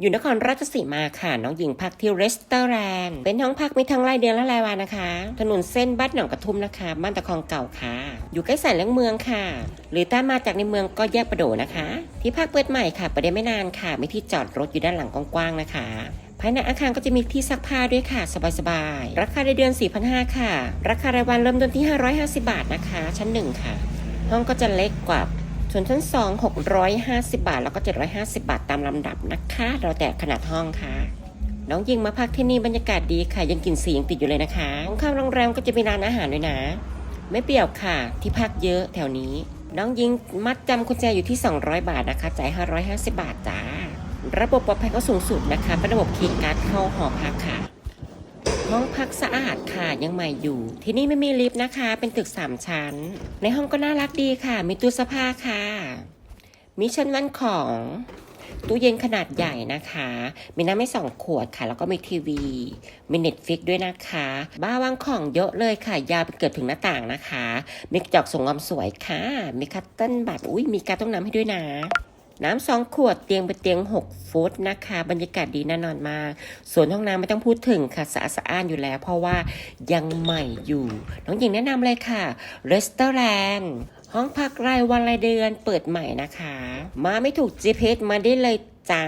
อยู่นครราชสีมาค่ะ น้องหญิงพักที่รีสตอรนเป็นห้องพักมีทั้งรายเดือนและรายวันนะคะ ถนนเส้นบ้านหนองกระทุ่มนะคะบ้านตะคองเก่าค่ะ อยู่ใกล้สายเลี่ยงเมืองค่ะ หรือถ้ามาจากในเมืองก็แยกประโดนะคะ ที่พักเปิดใหม่ค่ะประเดี๋ยวไม่นานค่ะมีที่จอดรถอยู่ด้านหลังกว้างๆนะคะภายในอาคารก็จะมีที่ซักผ้าด้วยค่ะ สบายๆ ราคารายเดือน 4,500 ค่ะ ราคา รายวันเริ่มต้นที่ 550 บาทนะคะ ชั้นหนึ่งค่ะ ห้องก็จะเล็กกว่า ส่วนชั้น 2 650 บาท แล้วก็ 750 บาทตามลำดับนะคะ เราแต่ขนาดห้องค่ะ น้องยิงมาพักที่นี่บรรยากาศดีค่ะ ยังกลิ่นสียังติดอยู่เลยนะคะตรงข้ามโรงแรมก็จะมีร้านอาหารด้วยนะ ไม่เปรียวค่ะ ที่พักเยอะแถวนี้ น้องยิงมัดจำกุญแจอยู่ที่ 200 บาทนะคะ จ่าย 550 บาทจ้า ระบบปลอดภัยก็สูงสุดนะคะเป็นระบบคีย์การ์ดเข้าหอพักค่ะ ห้องพักสะอาดค่ะยังใหม่อยู่ ที่นี่ไม่มีลิฟต์นะคะ เป็นตึก3ชั้น ในห้องก็น่ารักดีค่ะ มีตู้เสื้อผ้าค่ะ มีชั้นวันของตู้เย็นขนาดใหญ่นะคะ มีน้ำไม่สองขวดค่ะ แล้วก็มีทีวี มีเน็ตฟิกด้วยนะคะ บ้าวางของเยอะเลยค่ะ ยาวไปเกือบถึงหน้าต่างนะคะ มีกระจกส่งความสวยค่ะ มีคัตเติ้ลบัตรอุ้ยมีการต้องน้ำให้ด้วยนะ น้ำสองขวดเตียงเป็นเตียง 6 ฟุตนะคะ บรรยากาศดีแน่นอนมากส่วนห้องน้ำไม่ต้องพูดถึงค่ะสะอาดสะอ้านอยู่แล้ว เพราะว่ายังใหม่อยู่ น้องหญิงแนะนำเลยค่ะรีสตอร์แลนห้องพักรายวันรายเดือนเปิดใหม่นะคะ มาไม่ถูก GPS มาได้เลยจ้า